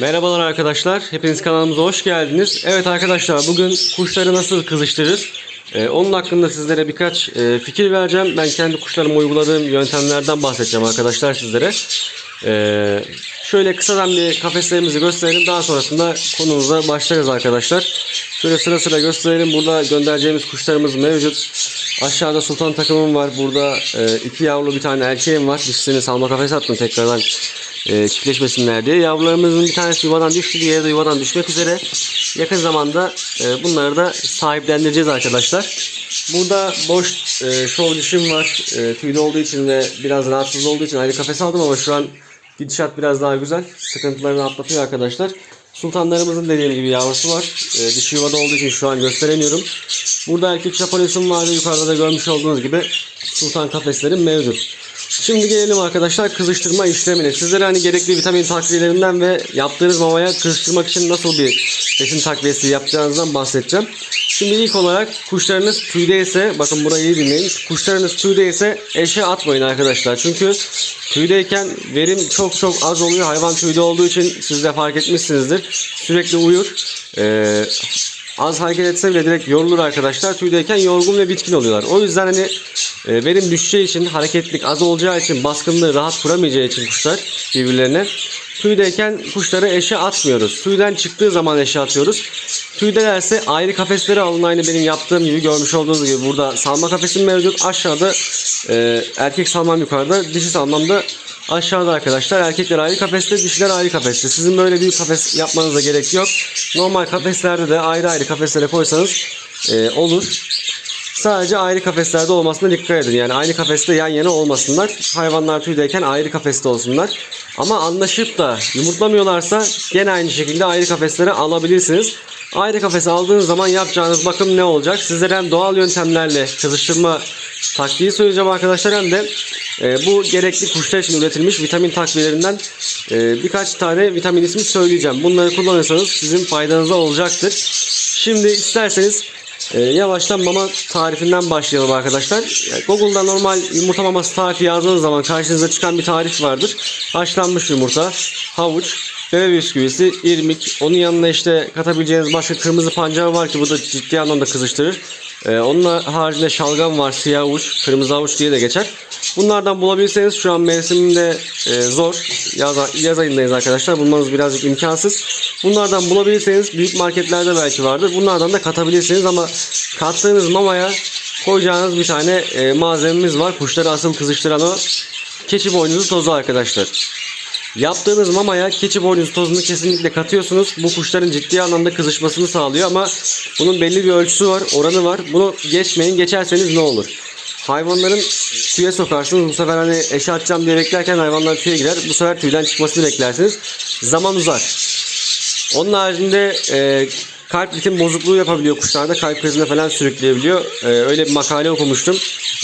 Merhabalar arkadaşlar. Hepiniz kanalımıza hoş geldiniz. Evet arkadaşlar bugün kuşları nasıl kızıştırırız? Ee, onun hakkında sizlere birkaç e, fikir vereceğim. Ben kendi kuşlarıma uyguladığım yöntemlerden bahsedeceğim arkadaşlar sizlere. Ee, şöyle kısadan bir kafeslerimizi gösterelim. Daha sonrasında konumuza başlarız arkadaşlar. Şöyle sıra sıra gösterelim. Burada göndereceğimiz kuşlarımız mevcut. Aşağıda sultan takımım var. Burada e, iki yavru bir tane erkeğim var. Dişisini salma kafese attım tekrardan e, çiftleşmesinler diye. Yavrularımızın bir tanesi yuvadan düştü, diğeri de yuvadan düşmek üzere. Yakın zamanda e, bunları da sahiplendireceğiz arkadaşlar. Burada boş e, şov dişim var. E, tüylü olduğu için ve biraz rahatsız olduğu için ayrı kafes aldım ama şu an gidişat biraz daha güzel. Sıkıntılarını atlatıyor arkadaşlar. Sultanlarımızın dediğim gibi yavrusu var. E, dişi yuvada olduğu için şu an gösteremiyorum. Burada erkek Japonesim vardı. Yukarıda da görmüş olduğunuz gibi sultan kafeslerim mevcut. Şimdi gelelim arkadaşlar kızıştırma işlemine. Sizlere hani gerekli vitamin takviyelerinden ve yaptığınız mamaya kızıştırmak için nasıl bir besin takviyesi yapacağınızdan bahsedeceğim. Şimdi ilk olarak kuşlarınız tüydeyse bakın burayı iyi dinleyin. Kuşlarınız tüydeyse eşe atmayın arkadaşlar. Çünkü tüydeyken verim çok çok az oluyor. Hayvan tüyde olduğu için siz de fark etmişsinizdir. Sürekli uyur. Ee, az hareket etse bile direkt yorulur arkadaşlar. Tüydeyken yorgun ve bitkin oluyorlar. O yüzden hani e, verim düşeceği için hareketlik az olacağı için baskınlığı rahat kuramayacağı için kuşlar birbirlerine tüydeyken kuşları eşe atmıyoruz. Tüyden çıktığı zaman eşe atıyoruz. Tüydelerse ayrı kafesleri alın aynı benim yaptığım gibi görmüş olduğunuz gibi burada salma kafesim mevcut. Aşağıda e, erkek salmam yukarıda dişi salmam da aşağıda arkadaşlar. Erkekler ayrı kafeste dişiler ayrı kafeste. Sizin böyle büyük kafes yapmanıza gerek yok. Normal kafeslerde de ayrı ayrı kafeslere koysanız e, olur. Sadece ayrı kafeslerde olmasına dikkat edin. Yani aynı kafeste yan yana olmasınlar. Hayvanlar tüydeyken ayrı kafeste olsunlar. Ama anlaşıp da yumurtlamıyorlarsa gene aynı şekilde ayrı kafeslere alabilirsiniz. Ayrı kafese aldığınız zaman yapacağınız bakım ne olacak? Sizlere hem doğal yöntemlerle kızıştırma taktiği söyleyeceğim arkadaşlar hem de e, bu gerekli kuşlar için üretilmiş vitamin takviyelerinden e, birkaç tane vitamin ismi söyleyeceğim. Bunları kullanırsanız sizin faydanıza olacaktır. Şimdi isterseniz ee, yavaştan mama tarifinden başlayalım arkadaşlar. Google'da normal yumurta maması tarifi yazdığınız zaman karşınıza çıkan bir tarif vardır. Haşlanmış yumurta, havuç, bebe bisküvisi, irmik. Onun yanına işte katabileceğiniz başka kırmızı pancar var ki bu da ciddi anlamda kızıştırır. Ee, onun haricinde şalgam var, siyah havuç, kırmızı havuç diye de geçer. Bunlardan bulabilirseniz şu an mevsiminde e, zor. Yaz, yaz ayındayız arkadaşlar. Bulmanız birazcık imkansız. Bunlardan bulabilirseniz büyük marketlerde belki vardır. Bunlardan da katabilirsiniz ama kattığınız mamaya koyacağınız bir tane e, malzememiz var. Kuşları asıl kızıştıran o keçi boynuzu tozu arkadaşlar. Yaptığınız mamaya keçi boynuzu tozunu kesinlikle katıyorsunuz. Bu kuşların ciddi anlamda kızışmasını sağlıyor ama bunun belli bir ölçüsü var, oranı var. Bunu geçmeyin. Geçerseniz ne olur? Hayvanların tüye sokarsınız. Bu sefer hani eşe atacağım diye beklerken hayvanlar tüye girer. Bu sefer tüyden çıkmasını beklersiniz. Zaman uzar. Onun haricinde e, kalp ritim bozukluğu yapabiliyor kuşlarda. Kalp krizine falan sürükleyebiliyor. E, öyle bir makale okumuştum.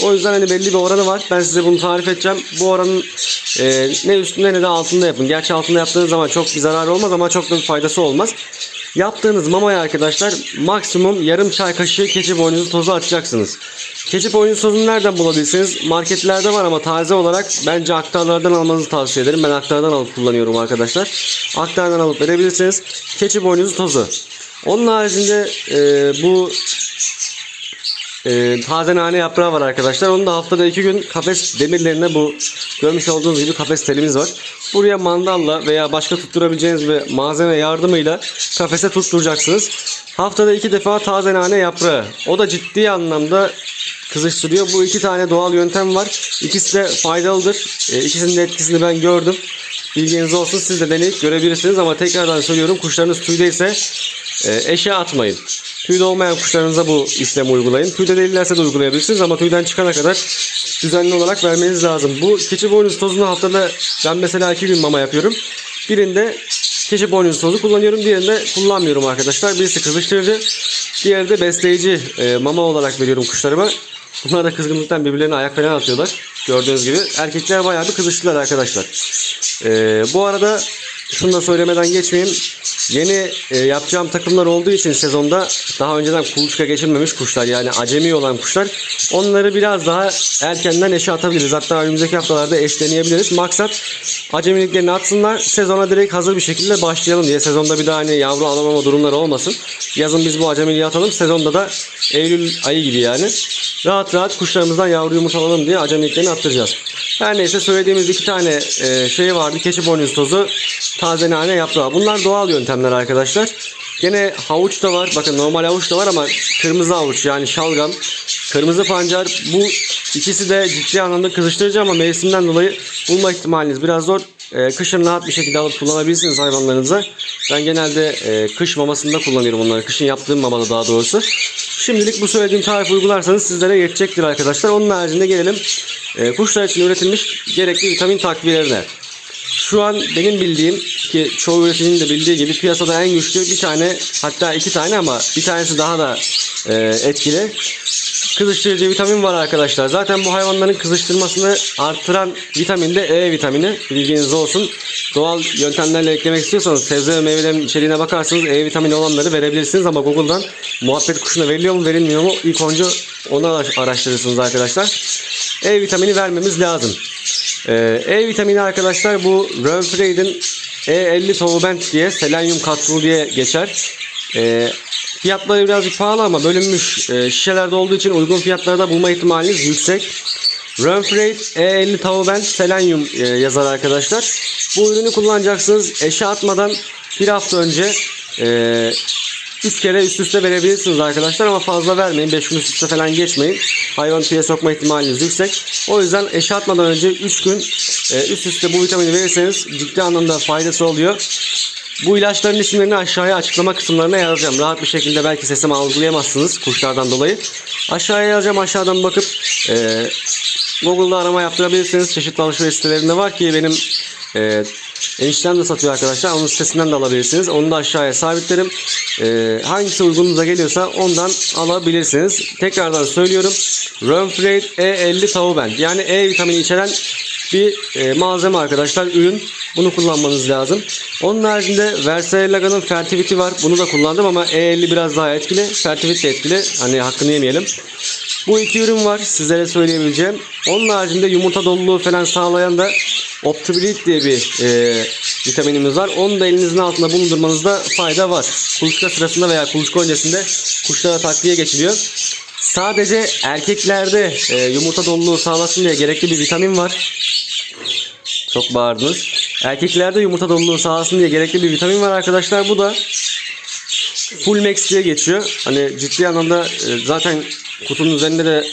O yüzden hani belli bir oranı var. Ben size bunu tarif edeceğim. Bu oranın e, ne üstünde ne de altında yapın. Gerçi altında yaptığınız zaman çok bir zararı olmaz ama çok da bir faydası olmaz. Yaptığınız mamaya arkadaşlar maksimum yarım çay kaşığı keçi boynuzu tozu atacaksınız. Keçi boynuzu tozunu nereden bulabilirsiniz? Marketlerde var ama taze olarak bence aktarlardan almanızı tavsiye ederim. Ben aktardan alıp kullanıyorum arkadaşlar. Aktardan alıp verebilirsiniz. Keçi boynuzu tozu. Onun haricinde e, bu e, taze nane yaprağı var arkadaşlar. Onu da haftada iki gün kafes demirlerine bu görmüş olduğunuz gibi kafes telimiz var. Buraya mandalla veya başka tutturabileceğiniz bir malzeme yardımıyla kafese tutturacaksınız. Haftada iki defa taze nane yaprağı. O da ciddi anlamda kızıştırıyor. Bu iki tane doğal yöntem var. İkisi de faydalıdır. E, ikisinin de etkisini ben gördüm. Bilginiz olsun siz de deneyip görebilirsiniz ama tekrardan söylüyorum kuşlarınız tüydeyse e, eşe atmayın. Tüyde olmayan kuşlarınıza bu işlemi uygulayın. Tüyde değillerse de uygulayabilirsiniz ama tüyden çıkana kadar düzenli olarak vermeniz lazım. Bu keçi boynuz tozunu haftada ben mesela iki gün mama yapıyorum. Birinde keçi boynuz tozu kullanıyorum. Diğerinde kullanmıyorum arkadaşlar. Birisi kızıştırıcı. Diğeri de besleyici e, mama olarak veriyorum kuşlarıma. Bunlar da kızgınlıktan birbirlerine ayak falan atıyorlar. Gördüğünüz gibi. Erkekler bayağı bir kızıştılar arkadaşlar. E, bu arada şunu da söylemeden geçmeyeyim. Yeni e, yapacağım takımlar olduğu için sezonda daha önceden kuluçka geçirmemiş kuşlar yani acemi olan kuşlar onları biraz daha erkenden eşe atabiliriz. Hatta önümüzdeki haftalarda eşleneyebiliriz. Maksat acemiliklerini atsınlar. Sezona direkt hazır bir şekilde başlayalım diye. Sezonda bir daha hani yavru alamama durumları olmasın. Yazın biz bu acemiliği atalım. Sezonda da Eylül ayı gibi yani. Rahat rahat kuşlarımızdan yavru yumurta alalım diye acemiliklerini attıracağız. Her neyse söylediğimiz iki tane e, şey vardı. Keçi boynuz tozu, taze nane yaprağı. Bunlar doğal yöntemler arkadaşlar. Gene havuç da var. Bakın normal havuç da var ama kırmızı havuç yani şalgam, kırmızı pancar. Bu ikisi de ciddi anlamda kızıştırıcı ama mevsimden dolayı bulma ihtimaliniz biraz zor. Ee, kışın rahat bir şekilde alıp kullanabilirsiniz hayvanlarınıza. Ben genelde e, kış mamasında kullanıyorum onları. Kışın yaptığım mamada daha doğrusu. Şimdilik bu söylediğim tarifi uygularsanız sizlere yetecektir arkadaşlar. Onun haricinde gelelim e, kuşlar için üretilmiş gerekli vitamin takviyelerine. Şu an benim bildiğim ki çoğu üreticinin de bildiği gibi piyasada en güçlü bir tane hatta iki tane ama bir tanesi daha da e, etkili. Kızıştırıcı vitamin var arkadaşlar. Zaten bu hayvanların kızıştırmasını artıran vitamin de E vitamini. Bilginiz olsun. Doğal yöntemlerle eklemek istiyorsanız sebze ve meyvelerin içeriğine bakarsanız E vitamini olanları verebilirsiniz ama Google'dan muhabbet kuşuna veriliyor mu verilmiyor mu ilk önce onu araştırırsınız arkadaşlar. E vitamini vermemiz lazım. Ee, E vitamini arkadaşlar bu Renfreid'in E50 Towbent diye selenyum katkılı diye geçer. Ee, fiyatları birazcık pahalı ama bölünmüş e, şişelerde olduğu için uygun fiyatlarda bulma ihtimaliniz yüksek. Renfreid E50 Towbent selenyum e, yazar arkadaşlar. Bu ürünü kullanacaksınız. Eşe atmadan bir hafta önce e, 3 kere üst üste verebilirsiniz arkadaşlar ama fazla vermeyin. 5 gün üst üste falan geçmeyin. Hayvan tüye sokma ihtimaliniz yüksek. O yüzden eşe atmadan önce 3 gün e, üst üste bu vitamini verirseniz ciddi anlamda faydası oluyor. Bu ilaçların isimlerini aşağıya açıklama kısımlarına yazacağım. Rahat bir şekilde belki sesimi algılayamazsınız kuşlardan dolayı. Aşağıya yazacağım. Aşağıdan bakıp e, Google'da arama yaptırabilirsiniz. Çeşitli alışveriş sitelerinde var ki benim e, eniştem de satıyor arkadaşlar. Onun sitesinden de alabilirsiniz. Onu da aşağıya sabitlerim. E, hangisi uygununuza geliyorsa ondan alabilirsiniz. Tekrardan söylüyorum. Renfreid E50 Tauben yani E vitamini içeren bir e, malzeme arkadaşlar. Ürün. Bunu kullanmanız lazım. Onun haricinde Versailles Laga'nın Fertivity var. Bunu da kullandım ama E50 biraz daha etkili. Fertivity de etkili. Hani hakkını yemeyelim. Bu iki ürün var sizlere söyleyebileceğim. Onun haricinde yumurta doluluğu falan sağlayan da Optibilit diye bir e, vitaminimiz var. Onu da elinizin altında bulundurmanızda fayda var. Kuluçka sırasında veya kuluçka öncesinde kuşlara takviye geçiliyor. Sadece erkeklerde e, yumurta doluluğu sağlasın diye gerekli bir vitamin var. Çok bağırdınız. Erkeklerde yumurta doluluğu sağlasın diye gerekli bir vitamin var arkadaşlar. Bu da Full Max diye geçiyor. Hani ciddi anlamda e, zaten kutunun üzerinde de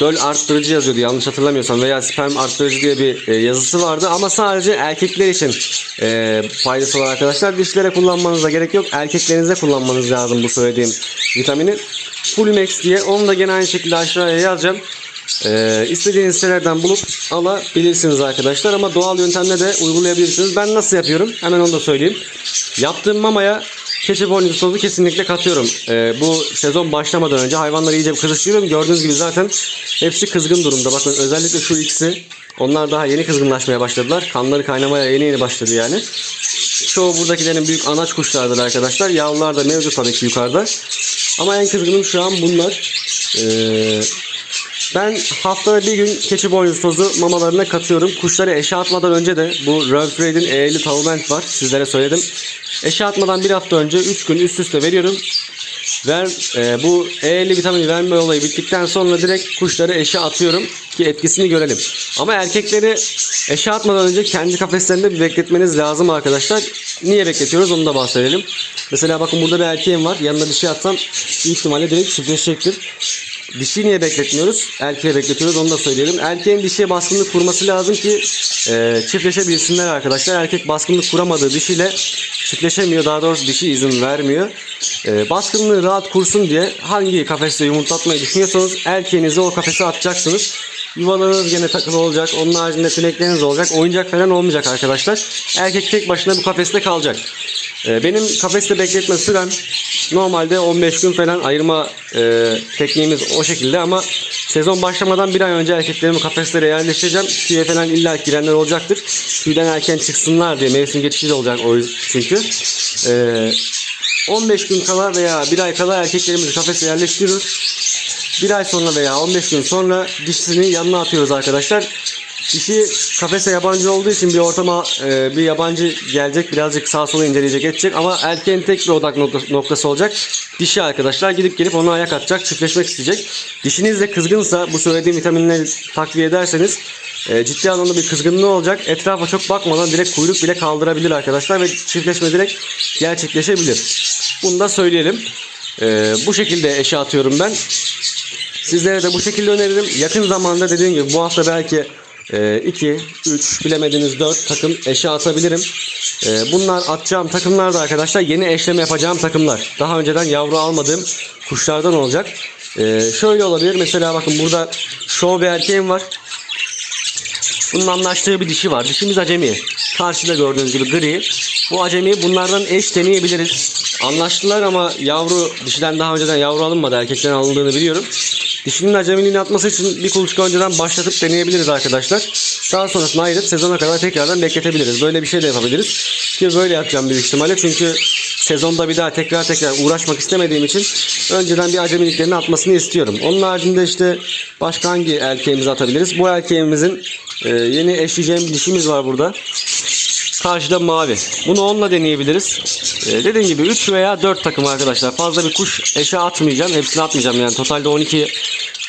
döl arttırıcı yazıyordu yanlış hatırlamıyorsam veya sperm arttırıcı diye bir e, yazısı vardı ama sadece erkekler için e, faydası var arkadaşlar. Dişlere kullanmanıza gerek yok. Erkeklerinize kullanmanız lazım bu söylediğim vitamini. Full Max diye onu da gene aynı şekilde aşağıya yazacağım. Ee, istediğiniz sitelerden bulup alabilirsiniz arkadaşlar ama doğal yöntemle de uygulayabilirsiniz. Ben nasıl yapıyorum? Hemen onu da söyleyeyim. Yaptığım mamaya keçi boynuzu tozu kesinlikle katıyorum. Ee, bu sezon başlamadan önce hayvanları iyice kızıştırıyorum. Gördüğünüz gibi zaten hepsi kızgın durumda. Bakın özellikle şu ikisi onlar daha yeni kızgınlaşmaya başladılar. Kanları kaynamaya yeni yeni başladı yani. Çoğu buradakilerin büyük anaç kuşlardır arkadaşlar. Yavrular da mevcut tabii ki yukarıda. Ama en kızgınım şu an bunlar. Ee, ben haftada bir gün keçi boynuzu tozu mamalarına katıyorum. Kuşları eşe atmadan önce de bu Renfreid'in E50 Tavment var. Sizlere söyledim. Eşe atmadan bir hafta önce 3 gün üst üste veriyorum. Ver, e, bu E50 vitamini verme olayı bittikten sonra direkt kuşları eşe atıyorum ki etkisini görelim. Ama erkekleri eşe atmadan önce kendi kafeslerinde bir bekletmeniz lazım arkadaşlar. Niye bekletiyoruz onu da bahsedelim. Mesela bakın burada bir erkeğim var. Yanına dişi atsam büyük ihtimalle direkt çiftleşecektir. Dişi niye bekletmiyoruz? Erkeğe bekletiyoruz onu da söyleyelim. Erkeğin dişiye baskınlık kurması lazım ki e, çiftleşebilsinler arkadaşlar. Erkek baskınlık kuramadığı dişiyle çiftleşemiyor. Daha doğrusu dişi izin vermiyor. E, baskınlığı rahat kursun diye hangi kafeste yumurtlatmayı düşünüyorsanız erkeğinizi o kafese atacaksınız. Yuvalarınız gene takılı olacak. Onun haricinde sinekleriniz olacak. Oyuncak falan olmayacak arkadaşlar. Erkek tek başına bu kafeste kalacak. E, benim kafeste bekletme sürem normalde 15 gün falan ayırma e, tekniğimiz o şekilde ama sezon başlamadan bir ay önce erkeklerimi kafeslere yerleştireceğim. Tüye falan illa girenler olacaktır. Tüyden erken çıksınlar diye mevsim geçişi de olacak o çünkü. E, 15 gün kala veya bir ay kala erkeklerimizi kafese yerleştiriyoruz. Bir ay sonra veya 15 gün sonra dişisini yanına atıyoruz arkadaşlar. Dişi kafese yabancı olduğu için bir ortama e, bir yabancı gelecek birazcık sağa sola inceleyecek edecek ama erkeğin tek bir odak nokta- noktası olacak. Dişi arkadaşlar gidip gelip ona ayak atacak çiftleşmek isteyecek. Dişiniz de kızgınsa bu söylediğim vitaminleri takviye ederseniz e, ciddi anlamda bir kızgınlığı olacak. Etrafa çok bakmadan direkt kuyruk bile kaldırabilir arkadaşlar ve çiftleşme direkt gerçekleşebilir. Bunu da söyleyelim. E, bu şekilde eşe atıyorum ben. Sizlere de bu şekilde öneririm. Yakın zamanda dediğim gibi bu hafta belki 2, 3 bilemediğiniz 4 takım eşe atabilirim. E, bunlar atacağım takımlar da arkadaşlar yeni eşleme yapacağım takımlar. Daha önceden yavru almadığım kuşlardan olacak. E, şöyle olabilir. Mesela bakın burada show bir erkeğim var. Bunun anlaştığı bir dişi var. Dişimiz acemi. Karşıda gördüğünüz gibi gri. Bu acemi bunlardan eş deneyebiliriz. Anlaştılar ama yavru dişiden daha önceden yavru alınmadı. Erkekten alındığını biliyorum. Dişinin acemiliğini atması için bir kuluçka önceden başlatıp deneyebiliriz arkadaşlar. Daha sonrasında ayırıp sezona kadar tekrardan bekletebiliriz. Böyle bir şey de yapabiliriz. Ki böyle yapacağım büyük ihtimalle. Çünkü sezonda bir daha tekrar tekrar uğraşmak istemediğim için önceden bir acemiliklerini atmasını istiyorum. Onun haricinde işte başka hangi erkeğimizi atabiliriz? Bu erkeğimizin e, yeni eşleyeceğim dişimiz var burada. Karşıda mavi. Bunu onunla deneyebiliriz. Ee, dediğim gibi 3 veya 4 takım arkadaşlar. Fazla bir kuş eşe atmayacağım. Hepsini atmayacağım yani. Totalde 12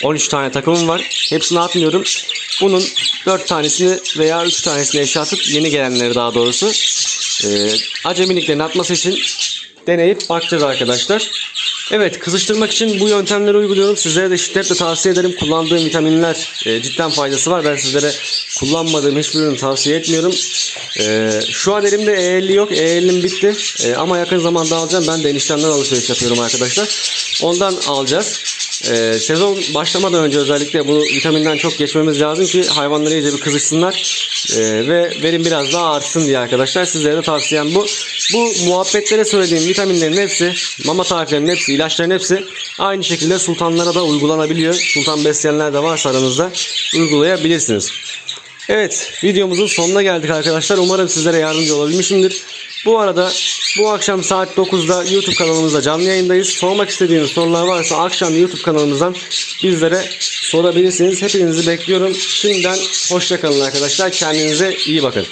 13 tane takımım var. Hepsini atmıyorum. Bunun 4 tanesini veya 3 tanesini eşe atıp yeni gelenleri daha doğrusu e, acemiliklerini atması için deneyip bakacağız arkadaşlar. Evet kızıştırmak için bu yöntemleri uyguluyorum. Sizlere de şiddetle tavsiye ederim. Kullandığım vitaminler e, cidden faydası var. Ben sizlere kullanmadığım hiçbirini tavsiye etmiyorum. E, şu an elimde E50 yok. E50'm bitti. E, ama yakın zamanda alacağım. Ben de eniştemden alışveriş yapıyorum arkadaşlar. Ondan alacağız. E, sezon başlamadan önce özellikle bu vitaminden çok geçmemiz lazım ki hayvanlar iyice bir kızışsınlar. E, ve verim biraz daha artsın diye arkadaşlar. Sizlere de tavsiyem bu. Bu muhabbetlere söylediğim vitaminlerin hepsi, mama tariflerinin hepsi, ilaçların hepsi aynı şekilde sultanlara da uygulanabiliyor. Sultan besleyenler de varsa aranızda uygulayabilirsiniz. Evet videomuzun sonuna geldik arkadaşlar. Umarım sizlere yardımcı olabilmişimdir. Bu arada bu akşam saat 9'da YouTube kanalımızda canlı yayındayız. Sormak istediğiniz sorular varsa akşam YouTube kanalımızdan bizlere sorabilirsiniz. Hepinizi bekliyorum. Şimdiden hoşçakalın arkadaşlar. Kendinize iyi bakın.